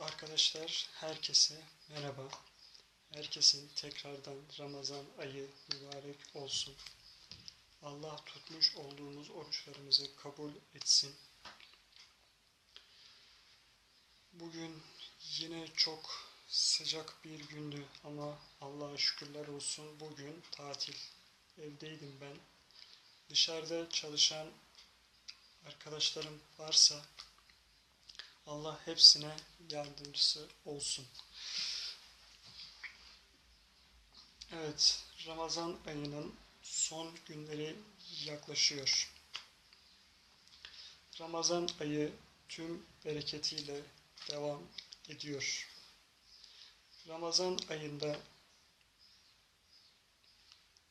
Arkadaşlar herkese merhaba. Herkesin tekrardan Ramazan ayı mübarek olsun. Allah tutmuş olduğumuz oruçlarımızı kabul etsin. Bugün yine çok sıcak bir gündü ama Allah'a şükürler olsun bugün tatil. Evdeydim ben. Dışarıda çalışan arkadaşlarım varsa Allah hepsine yardımcısı olsun. Evet, Ramazan ayının son günleri yaklaşıyor. Ramazan ayı tüm bereketiyle devam ediyor. Ramazan ayında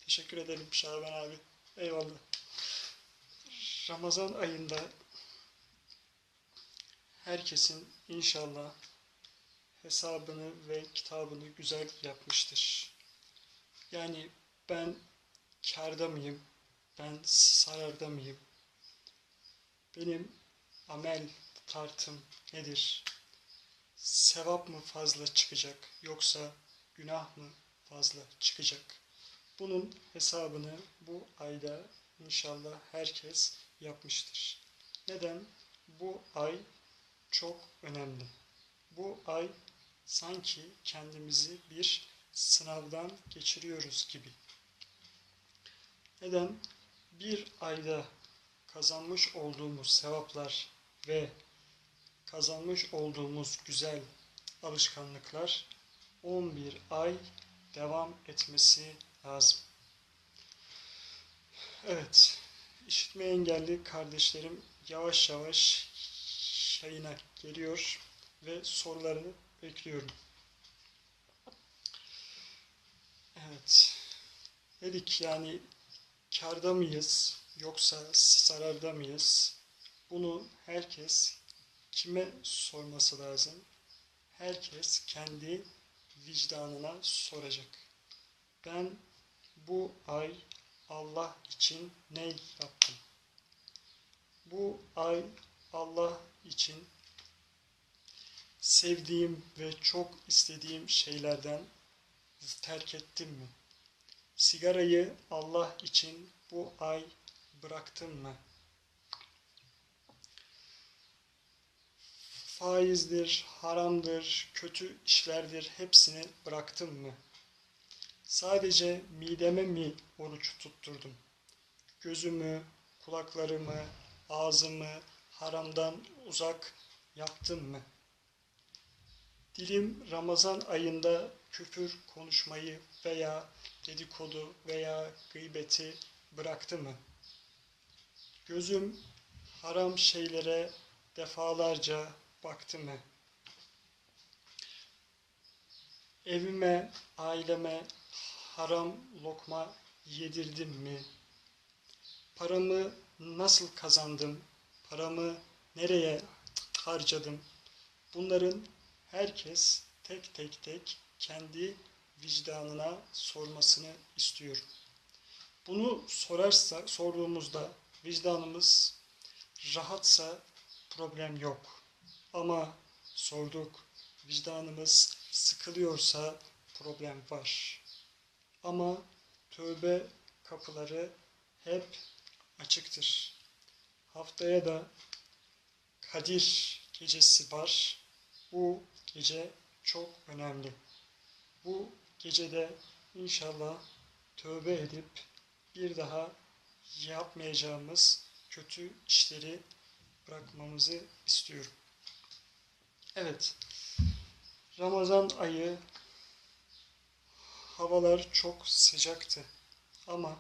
teşekkür ederim Şaban abi. Eyvallah. Ramazan ayında herkesin inşallah hesabını ve kitabını güzel yapmıştır. Yani ben karda mıyım? Ben zararda mıyım? Benim amel tartım nedir? Sevap mı fazla çıkacak yoksa günah mı fazla çıkacak? Bunun hesabını bu ayda inşallah herkes yapmıştır. Neden? Bu ay çok önemli. Bu ay sanki kendimizi bir sınavdan geçiriyoruz gibi. Neden? Bir ayda kazanmış olduğumuz sevaplar ve kazanmış olduğumuz güzel alışkanlıklar 11 ay devam etmesi lazım. Evet, işitme engelli kardeşlerim yavaş yavaş yayına geliyor ve sorularını bekliyorum. Evet. Dedik yani karda mıyız yoksa zararda mıyız? Bunu herkes kime sorması lazım? Herkes kendi vicdanına soracak. Ben bu ay Allah için ne yaptım? Bu ay Allah için sevdiğim ve çok istediğim şeylerden terk ettim mi? Sigarayı Allah için bu ay bıraktım mı? Faizdir, haramdır, kötü işlerdir hepsini bıraktım mı? Sadece mideme mi oruç tutturdum? Gözümü, kulaklarımı, ağzımı haramdan uzak yaptım mı? Dilim Ramazan ayında küfür konuşmayı veya dedikodu veya gıybeti bıraktı mı? Gözüm haram şeylere defalarca baktı mı? Evime, aileme haram lokma yedirdim mi? Paramı nasıl kazandım? Paramı nereye harcadım? Bunların herkes tek tek tek kendi vicdanına sormasını istiyorum. Bunu sorarsa, sorduğumuzda vicdanımız rahatsa problem yok. Ama sorduk, vicdanımız sıkılıyorsa problem var. Ama tövbe kapıları hep açıktır. Haftaya da Kadir gecesi var. Bu gece çok önemli. Bu gecede inşallah tövbe edip bir daha yapmayacağımız kötü işleri bırakmamızı istiyorum. Evet. Ramazan ayı havalar çok sıcaktı. Ama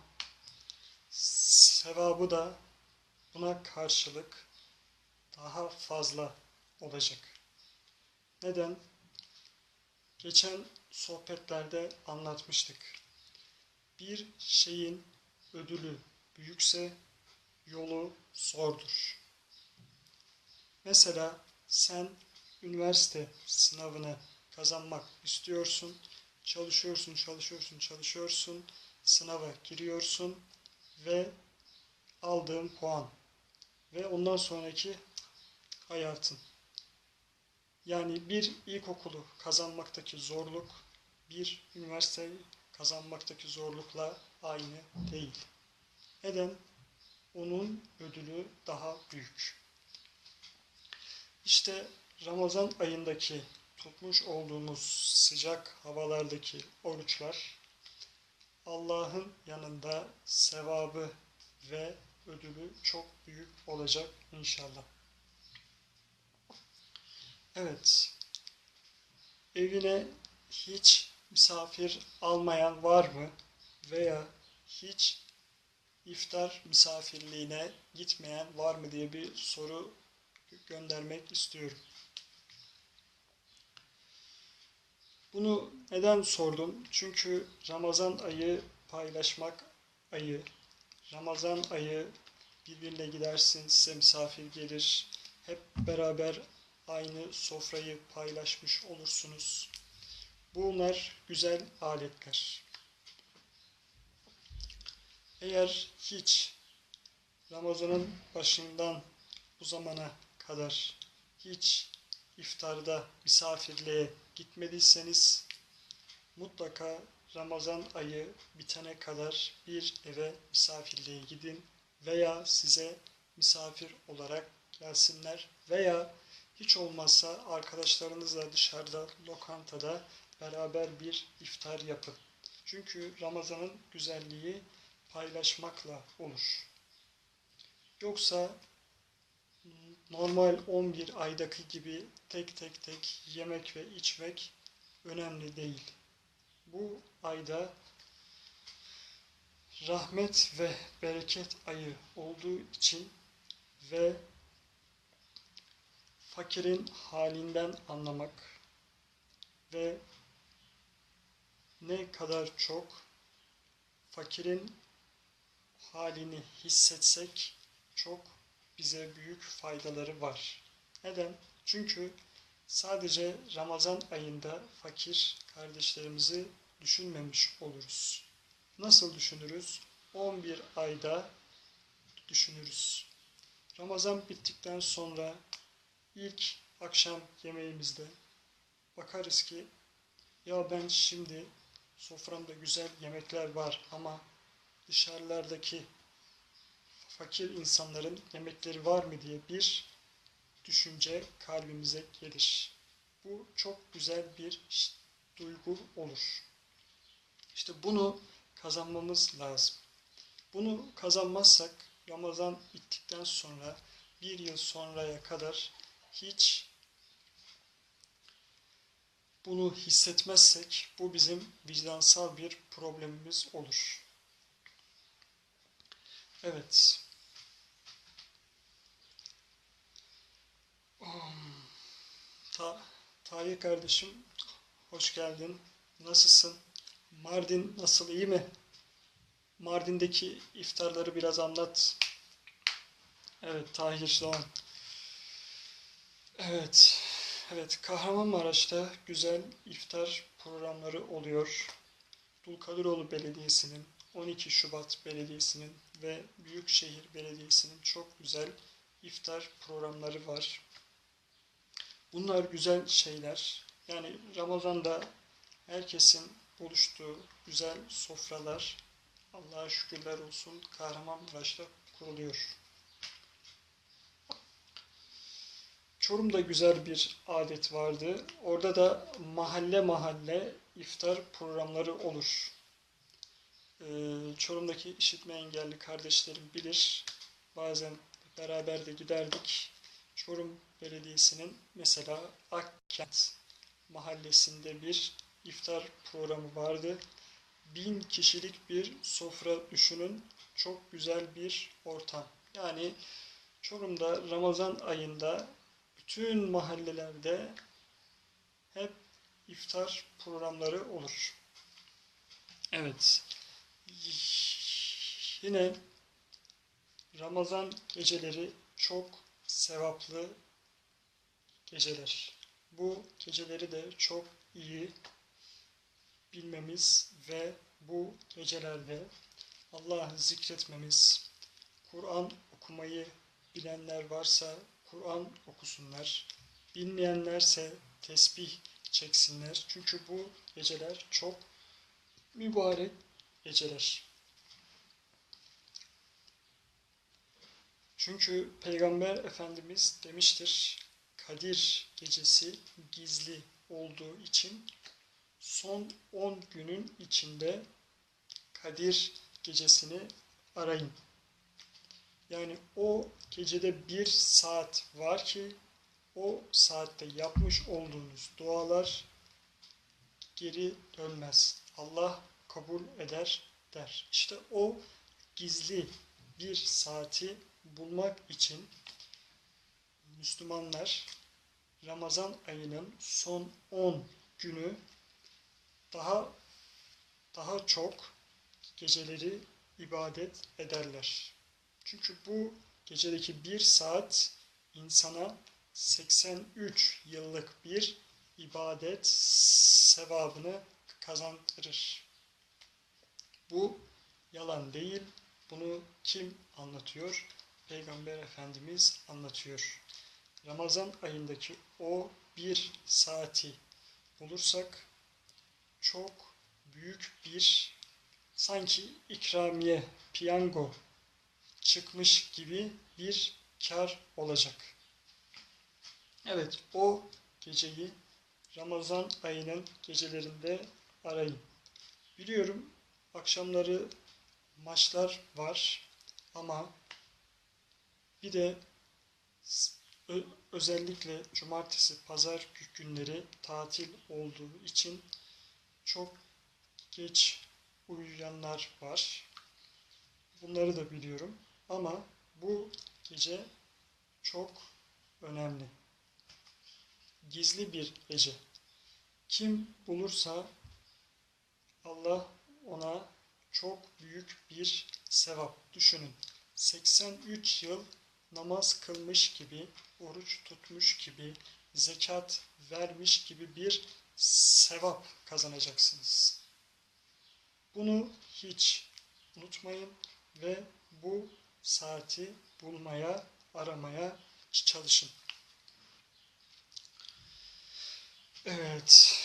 sevabı da buna karşılık daha fazla olacak. Neden? Geçen sohbetlerde anlatmıştık. Bir şeyin ödülü büyükse yolu zordur. Mesela sen üniversite sınavını kazanmak istiyorsun. Çalışıyorsun, çalışıyorsun, çalışıyorsun. Sınava giriyorsun ve aldığın puan ve ondan sonraki hayatın. Yani bir ilkokulu kazanmaktaki zorluk bir üniversiteyi kazanmaktaki zorlukla aynı değil. Neden? Onun ödülü daha büyük. İşte Ramazan ayındaki tutmuş olduğumuz sıcak havalardaki oruçlar Allah'ın yanında sevabı ve ödülü çok büyük olacak inşallah. Evet. Evine hiç misafir almayan var mı? Veya hiç iftar misafirliğine gitmeyen var mı diye bir soru göndermek istiyorum. Bunu neden sordum? Çünkü Ramazan ayı paylaşmak ayı. Ramazan ayı birbirine gidersin, size misafir gelir. Hep beraber aynı sofrayı paylaşmış olursunuz. Bunlar güzel aletler. Eğer hiç Ramazan'ın başından bu zamana kadar hiç iftarda misafirliğe gitmediyseniz mutlaka Ramazan ayı bitene kadar bir eve misafirliğe gidin veya size misafir olarak gelsinler veya hiç olmazsa arkadaşlarınızla dışarıda lokantada beraber bir iftar yapın. Çünkü Ramazan'ın güzelliği paylaşmakla olur. Yoksa normal 11 aydaki gibi tek tek tek yemek ve içmek önemli değil. Bu ayda rahmet ve bereket ayı olduğu için ve fakirin halinden anlamak ve ne kadar çok fakirin halini hissetsek çok bize büyük faydaları var. Neden? Çünkü sadece Ramazan ayında fakir kardeşlerimizi düşünmemiş oluruz. Nasıl düşünürüz? 11 ayda düşünürüz. Ramazan bittikten sonra ilk akşam yemeğimizde bakarız ki ya ben şimdi soframda güzel yemekler var ama dışarılardaki fakir insanların yemekleri var mı diye bir düşünce kalbimize gelir. Bu çok güzel bir duygu olur. İşte bunu kazanmamız lazım. Bunu kazanmazsak Ramazan bittikten sonra bir yıl sonraya kadar hiç bunu hissetmezsek bu bizim vicdansal bir problemimiz olur. Evet. Ta Tahir kardeşim hoş geldin. Nasılsın? Mardin nasıl iyi mi? Mardin'deki iftarları biraz anlat. Evet Tahir Doğan. Evet. Evet Kahramanmaraş'ta güzel iftar programları oluyor. Dulkadiroğlu Belediyesi'nin, 12 Şubat Belediyesi'nin ve Büyükşehir Belediyesi'nin çok güzel iftar programları var. Bunlar güzel şeyler. Yani Ramazan'da herkesin buluştuğu güzel sofralar Allah'a şükürler olsun Kahramanmaraş'ta kuruluyor. Çorum'da güzel bir adet vardı. Orada da mahalle mahalle iftar programları olur. Ee, Çorum'daki işitme engelli kardeşlerim bilir. Bazen beraber de giderdik. Çorum Belediyesi'nin mesela Akkent mahallesinde bir iftar programı vardı. Bin kişilik bir sofra düşünün. Çok güzel bir ortam. Yani Çorum'da Ramazan ayında bütün mahallelerde hep iftar programları olur. Evet. Yine Ramazan geceleri çok sevaplı geceler. Bu geceleri de çok iyi bilmemiz ve bu gecelerde Allah'ı zikretmemiz, Kur'an okumayı bilenler varsa Kur'an okusunlar. Bilmeyenlerse tesbih çeksinler. Çünkü bu geceler çok mübarek geceler. Çünkü Peygamber Efendimiz demiştir, Kadir gecesi gizli olduğu için son 10 günün içinde Kadir gecesini arayın. Yani o gecede bir saat var ki o saatte yapmış olduğunuz dualar geri dönmez. Allah kabul eder der. İşte o gizli bir saati bulmak için Müslümanlar Ramazan ayının son 10 günü daha daha çok geceleri ibadet ederler. Çünkü bu gecedeki bir saat insana 83 yıllık bir ibadet sevabını kazandırır. Bu yalan değil. Bunu kim anlatıyor? Peygamber Efendimiz anlatıyor. Ramazan ayındaki o bir saati bulursak çok büyük bir sanki ikramiye, piyango çıkmış gibi bir kar olacak. Evet, o geceyi Ramazan ayının gecelerinde arayın. Biliyorum akşamları maçlar var ama bir de özellikle cumartesi, pazar günleri tatil olduğu için çok geç uyuyanlar var. Bunları da biliyorum. Ama bu gece çok önemli. Gizli bir gece. Kim bulursa Allah ona çok büyük bir sevap. Düşünün. 83 yıl namaz kılmış gibi, oruç tutmuş gibi, zekat vermiş gibi bir sevap kazanacaksınız. Bunu hiç unutmayın ve bu saati bulmaya, aramaya çalışın. Evet,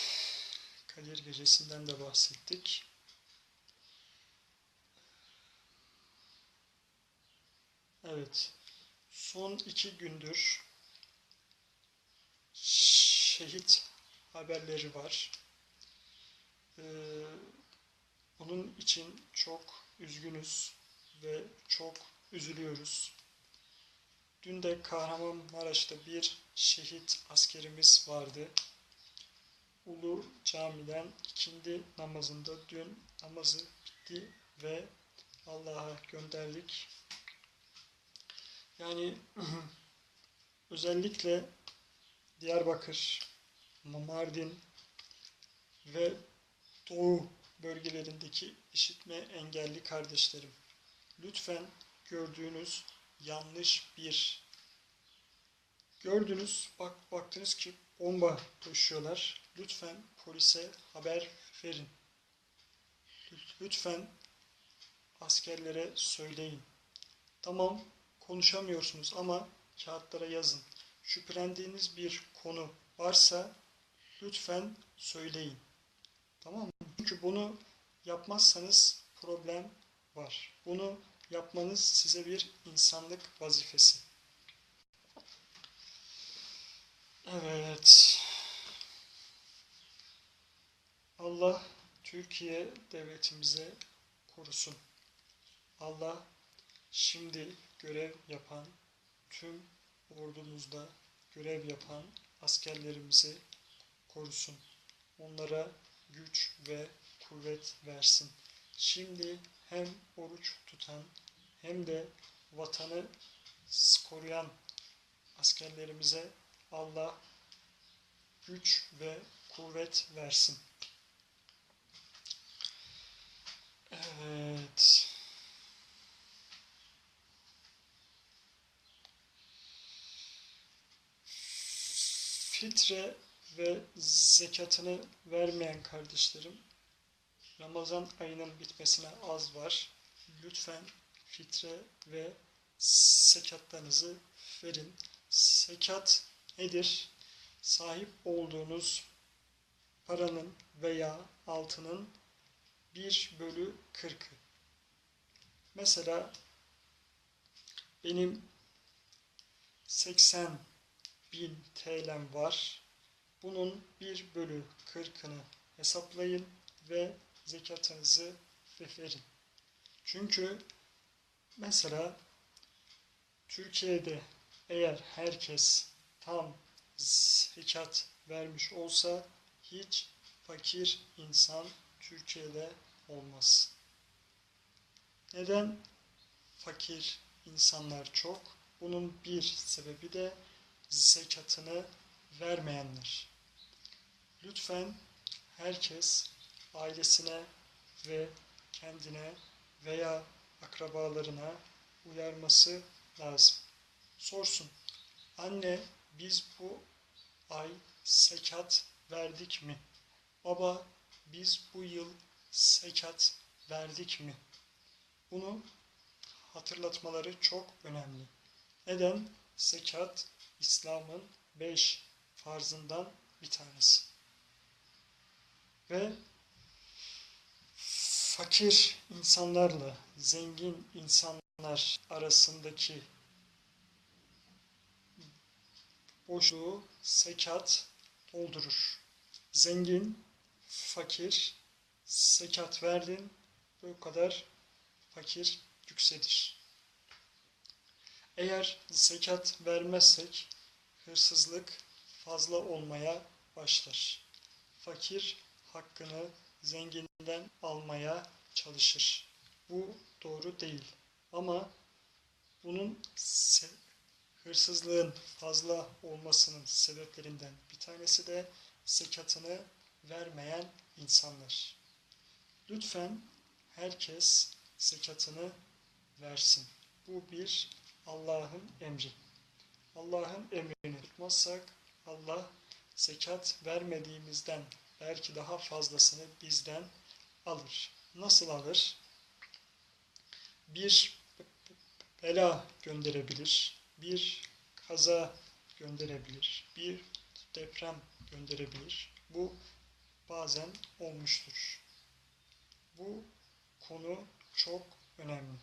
Kadir Gecesi'nden de bahsettik. Evet, son iki gündür şehit haberleri var. Ee, bunun için çok üzgünüz ve çok üzülüyoruz. Dün de Kahramanmaraş'ta bir şehit askerimiz vardı. Ulu Cami'den ikindi namazında dün namazı bitti ve Allah'a gönderdik. Yani özellikle Diyarbakır, Mardin ve Doğu bölgelerindeki işitme engelli kardeşlerim. Lütfen gördüğünüz yanlış bir gördünüz bak baktınız ki bomba taşıyorlar. Lütfen polise haber verin. Lütfen askerlere söyleyin. Tamam konuşamıyorsunuz ama kağıtlara yazın. Şüphelendiğiniz bir konu varsa lütfen söyleyin. Tamam mı? Çünkü bunu yapmazsanız problem var. Bunu yapmanız size bir insanlık vazifesi. Evet. Allah Türkiye devletimize korusun. Allah şimdi görev yapan tüm ordumuzda görev yapan askerlerimizi korusun. Onlara güç ve kuvvet versin. Şimdi hem oruç tutan hem de vatanı koruyan askerlerimize Allah güç ve kuvvet versin. Evet. Fitre ve zekatını vermeyen kardeşlerim Ramazan ayının bitmesine az var. Lütfen fitre ve sekatlarınızı verin. Sekat nedir? sahip olduğunuz paranın veya altının 1 bölü 40'ı. Mesela benim 80 bin TL'm var. Bunun 1 bölü 40'ını hesaplayın ve zekatınızı verin. Çünkü mesela Türkiye'de eğer herkes tam zekat vermiş olsa hiç fakir insan Türkiye'de olmaz. Neden fakir insanlar çok? Bunun bir sebebi de zekatını vermeyenler. Lütfen herkes ailesine ve kendine veya akrabalarına uyarması lazım. Sorsun. Anne biz bu ay zekat verdik mi? Baba biz bu yıl zekat verdik mi? Bunu hatırlatmaları çok önemli. Neden? Zekat İslam'ın beş farzından bir tanesi. Ve fakir insanlarla zengin insanlar arasındaki boşluğu zekat doldurur. Zengin, fakir, zekat verdin, bu kadar fakir yükselir. Eğer zekat vermezsek hırsızlık fazla olmaya başlar. Fakir hakkını zenginden almaya çalışır. Bu doğru değil. Ama bunun hırsızlığın fazla olmasının sebeplerinden bir tanesi de zekatını vermeyen insanlar. Lütfen herkes zekatını versin. Bu bir Allah'ın emri. Allah'ın emrini tutmazsak Allah zekat vermediğimizden belki daha fazlasını bizden alır. Nasıl alır? Bir bela gönderebilir, bir kaza gönderebilir, bir deprem gönderebilir. Bu bazen olmuştur. Bu konu çok önemli.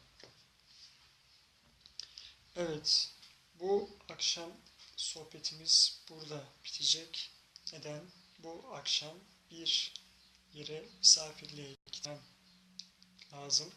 Evet, bu akşam sohbetimiz burada bitecek. Neden? Bu akşam bir yere misafirliğe gitmem lazım.